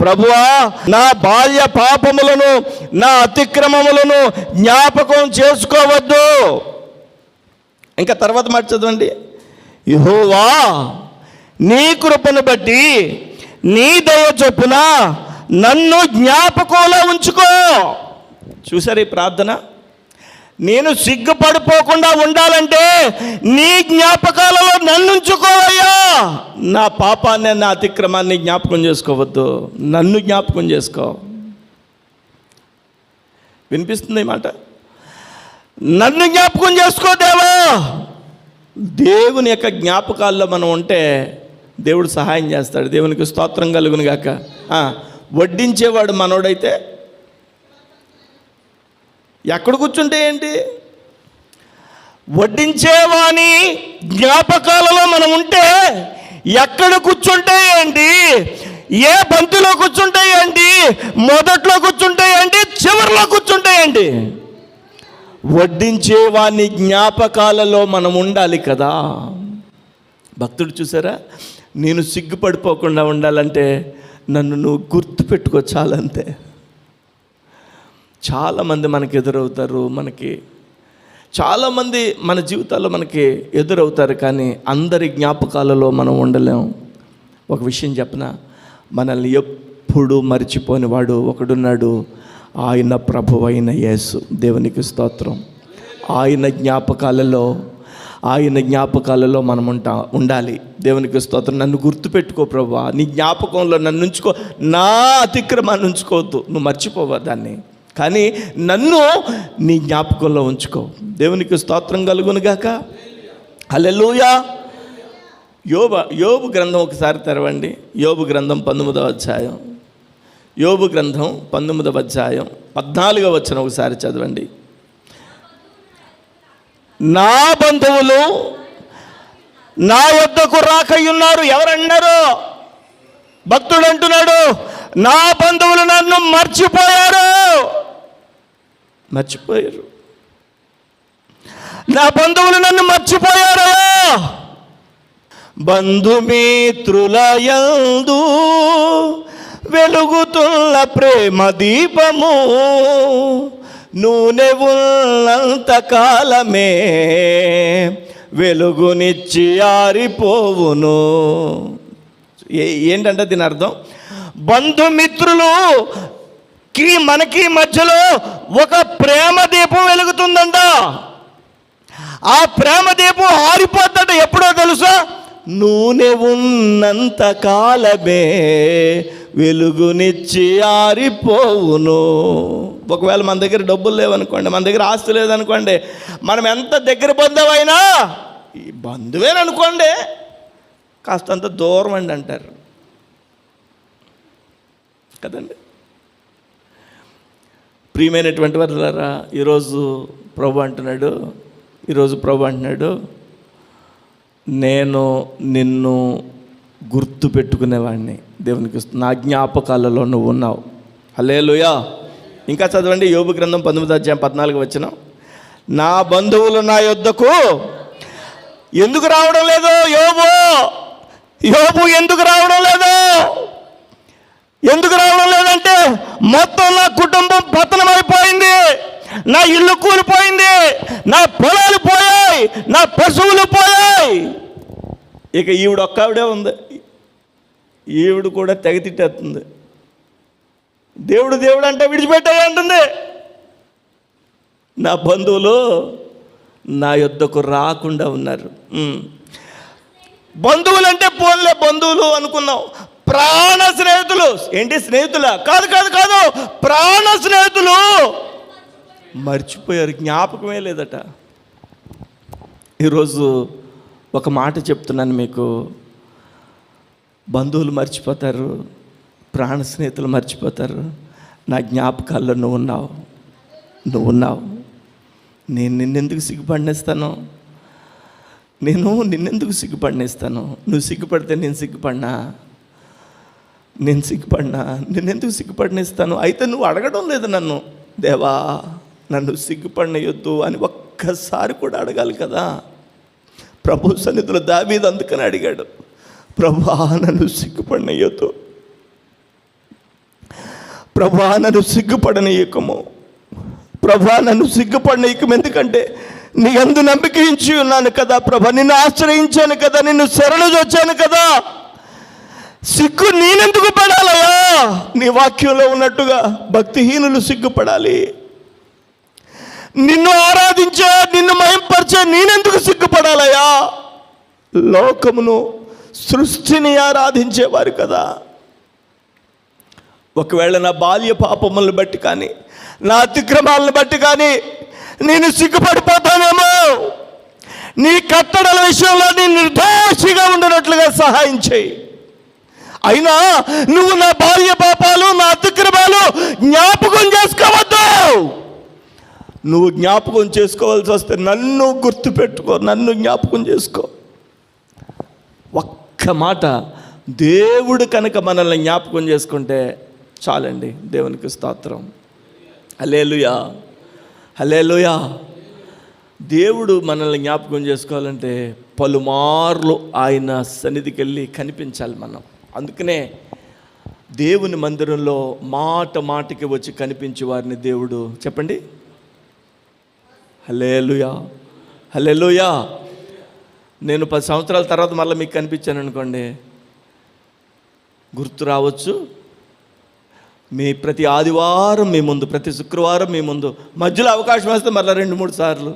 ప్రభువా నా బాల్య పాపములను నా అతిక్రమములను జ్ఞాపకం చేసుకోవద్దు. ఇంకా తర్వాత మాట చదవండి. యహోవా నీ కృపను బట్టి నీ దయ చొప్పున నన్ను జ్ఞాపకంలో ఉంచుకో. చూసారు ఈ ప్రార్థన? నేను సిగ్గుపడిపోకుండా ఉండాలంటే నీ జ్ఞాపకాలలో నన్ను ఉంచుకోవయ్యా. నా పాపాన్ని నా అతిక్రమాన్ని జ్ఞాపకం చేసుకోవద్దు. నన్ను జ్ఞాపకం చేసుకో. వినిపిస్తుంది మాట? నన్ను జ్ఞాపకం చేసుకో దేవా! దేవుని యొక్క జ్ఞాపకాల్లో మనం ఉంటే దేవుడు సహాయం చేస్తాడు. దేవునికి స్తోత్రం కలుగును గాక. వడ్డించేవాడు మనోడైతే ఎక్కడ కూర్చుంటే ఏంటి? వడ్డించేవాని జ్ఞాపకాలలో మనం ఉంటే ఎక్కడ కూర్చుంటే ఏంటి? ఏ బంతిలో కూర్చుంటాయండి మొదట్లో కూర్చుంటాయండి చివరిలో కూర్చుంటాయండి వడ్డించే వాని జ్ఞాపకాలలో మనం ఉండాలి కదా. భక్తుడు చూసారా? నేను సిగ్గుపడిపోకుండా ఉండాలంటే నన్ను నువ్వు గుర్తుపెట్టుకో చాలంతే. చాలామంది మనకు ఎదురవుతారు మనకి చాలామంది మన జీవితాల్లో మనకి ఎదురవుతారు కానీ అందరి జ్ఞాపకాలలో మనం ఉండలేం. ఒక విషయం చెప్పిన? మనల్ని ఎప్పుడు మర్చిపోని వాడు ఒకడున్నాడు. ఆయన ప్రభు అయిన యేసు. దేవునికి స్తోత్రం. ఆయన జ్ఞాపకాలలో ఆయన జ్ఞాపకాలలో మనం ఉంటా ఉండాలి. దేవునికి స్తోత్రం. నన్ను గుర్తుపెట్టుకో ప్రభా. నీ జ్ఞాపకంలో నన్ను ఉంచుకో. నా అతిక్రమాన్ని ఉంచుకోవద్దు. నువ్వు మర్చిపోవా దాన్ని. కానీ నన్ను నీ జ్ఞాపకంలో ఉంచుకో. దేవునికి స్తోత్రం కలుగునుగాక హల్లెలూయా. యోబ యోబు గ్రంథం ఒకసారి తెరవండి. యోబు గ్రంథం పంతొమ్మిదవ అధ్యాయం. యోబు గ్రంథం పంతొమ్మిదవ అధ్యాయం. పద్నాలుగవ వచ్చిన ఒకసారి చదవండి. నా బంధువులు నా యొద్దకు రాకయ్యున్నారు ఎవరన్నారు? భక్తుడు అంటున్నాడు నా బంధువులు నన్ను మర్చిపోయారు. మర్చిపోయారు. నా బంధువులు నన్ను మర్చిపోయారు. బంధుమిత్రుల యందు వెలుగుతున్న ప్రేమ దీపము నూనె ఉన్నంత కాలమే వెలుగునిచ్చి ఆరిపోవును. ఏంటంటే దీని అర్థం? బంధుమిత్రులు కి మనకి మధ్యలో ఒక ప్రేమ దీపం వెలుగుతుందంట. ఆ ప్రేమ దీపం ఆరిపోద్దట ఎప్పుడో తెలుసా? నూనె ఉన్నంత కాలమే వెలుగునిచ్చి ఆరిపోవును. ఒకవేళ మన దగ్గర డబ్బులు లేవనుకోండి మన దగ్గర ఆస్తి లేదనుకోండి మనం ఎంత దగ్గర బంధువైనా ఈ బంధువేననుకోండి కాస్తంత దూరం అండి అంటారు. కదండి? ప్రియమైనటువంటి వారులారా ఈరోజు ప్రభు అంటున్నాడు ఈరోజు ప్రభు అంటున్నాడు నేను నిన్ను గుర్తు పెట్టుకునేవాడిని దేవునికి నా జ్ఞాపకాలలో నువ్వు ఉన్నావు. హలేలుయా ఇంకా చదవండి యోగు గ్రంథం పంతొమ్మిది అధ్యాయం పద్నాలుగు వచ్చిన నా బంధువులు నా యొద్దకు ఎందుకు రావడం లేదు యోబు? యోబు ఎందుకు రావడం లేదు? ఎందుకు రావడం లేదంటే మొత్తం నా కుటుంబం పతనమైపోయింది. నా ఇల్లు కూలిపోయింది. నా పొలాలు పోయాయి. నా పశువులు పోయాయి. ఇక ఈవిడ ఒక్కావిడే ఉంది. ఈవిడ కూడా తెగ తిట్టేస్తుంది. దేవుడు దేవుడు అంటే విడిచిపెట్టాయి అంటుంది. నా బంధువులు నా యుద్ధకు రాకుండా ఉన్నారు. బంధువులు అంటే పోన్లే బంధువులు అనుకున్నాం. ప్రాణ స్నేహితులు. ఏంటి స్నేహితుల? కాదు కాదు కాదు. ప్రాణ స్నేహితులు. మర్చిపోయారు. జ్ఞాపకమే లేదట. ఈరోజు ఒక మాట చెప్తున్నాను మీకు. బంధువులు మర్చిపోతారు. ప్రాణ స్నేహితులు మర్చిపోతారు. నా జ్ఞాపకాల్లో నువ్వు ఉన్నావు. నువ్వు ఉన్నావు. నేను నిన్నెందుకు సిగ్గుపడినేస్తాను? నేను నిన్నెందుకు సిగ్గుపడినేస్తాను? నువ్వు సిగ్గుపడితే నేను సిగ్గుపడినా? నేను సిగ్గుపడినా? నేనెందుకు సిగ్గుపడినిస్తాను అయితే నువ్వు అడగడం లేదు నన్ను. దేవా నన్ను సిగ్గుపడినయొద్దు అని ఒక్కసారి కూడా అడగాలి కదా. ప్రభు సన్నిధిలో దావీది అందుకని అడిగాడు. ప్రభా నన్ను సిగ్గుపడినయ్యొద్దు ప్రభా నన్ను సిగ్గుపడనీయకము. ప్రభా నన్ను సిగ్గుపడనీయకం ఎందుకంటే నీ అందు నమ్మకించి ఉన్నాను కదా. ప్రభ నిన్ను ఆశ్రయించాను కదా. నిన్ను శరణు వచ్చాను కదా. సిగ్గు నేనెందుకు పడాలయా నీ వాక్యంలో ఉన్నట్టుగా భక్తిహీనులు సిగ్గుపడాలి. నిన్ను ఆరాధించే నిన్ను మయంపరిచే నేనెందుకు సిగ్గుపడాలయా లోకమును సృష్టిని ఆరాధించేవారు కదా. ఒకవేళ నా బాల్య పాపములను బట్టి కానీ నా అతిక్రమాలను బట్టి కానీ నేను సిగ్గుపడిపోతానేమో. నీ కట్టడల విషయంలో నేను నిర్దోషిగా ఉండనట్లుగా సహాయం చేయి. అయినా నువ్వు నా బాల్య పాపాలు నా అతిక్రమాలు జ్ఞాపకం చేసుకోవద్దు. నువ్వు జ్ఞాపకం చేసుకోవాల్సి వస్తే నన్ను గుర్తుపెట్టుకో నన్ను జ్ఞాపకం చేసుకో. ఒక్క మాట దేవుడు కనుక మనల్ని జ్ఞాపకం చేసుకుంటే చాలండి. దేవునికి స్తోత్రం. హలేలుయా హలేలుయా దేవుడు మనల్ని జ్ఞాపకం చేసుకోవాలంటే పలుమార్లు ఆయన సన్నిధికి వెళ్ళి కనిపించాలి మనం. అందుకనే దేవుని మందిరంలో మాట మాటకి వచ్చి కనిపించే వారిని దేవుడు చెప్పండి. హలేలుయా హలేలుయా నేను పది సంవత్సరాల తర్వాత మళ్ళీ మీకు కనిపించాను అనుకోండి. గుర్తు రావచ్చు. మీ ప్రతి ఆదివారం మీ ముందు ప్రతి శుక్రవారం మీ ముందు మధ్యలో అవకాశం వస్తే మళ్ళీ రెండు మూడు సార్లు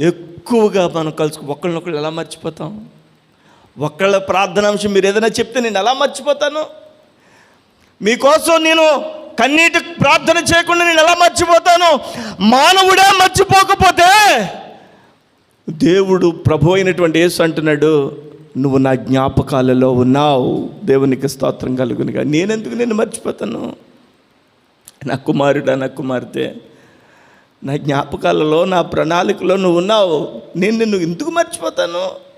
ఎక్కువగా మనం కలుసుకు ఒకళ్ళనొకళ్ళు ఎలా మర్చిపోతాం? ఒకళ్ళ ప్రార్థనాంశం మీరు ఏదైనా చెప్తే నేను ఎలా మర్చిపోతాను? మీకోసం నేను కన్నీటి ప్రార్థన చేయకుండా నేను ఎలా మర్చిపోతాను? మానవుడే మర్చిపోకపోతే దేవుడు ప్రభు అయినటువంటి యేసు అంటున్నాడు నువ్వు నా జ్ఞాపకాలలో ఉన్నావు. దేవునికి స్తోత్రం కలుగునిగా. నేనెందుకు నేను మర్చిపోతాను? నా కుమారుడా నా కుమార్తె నా జ్ఞాపకాలలో నా ప్రణాళికలో నువ్వు ఉన్నావు. నేను నిన్ను ఎందుకు మర్చిపోతాను?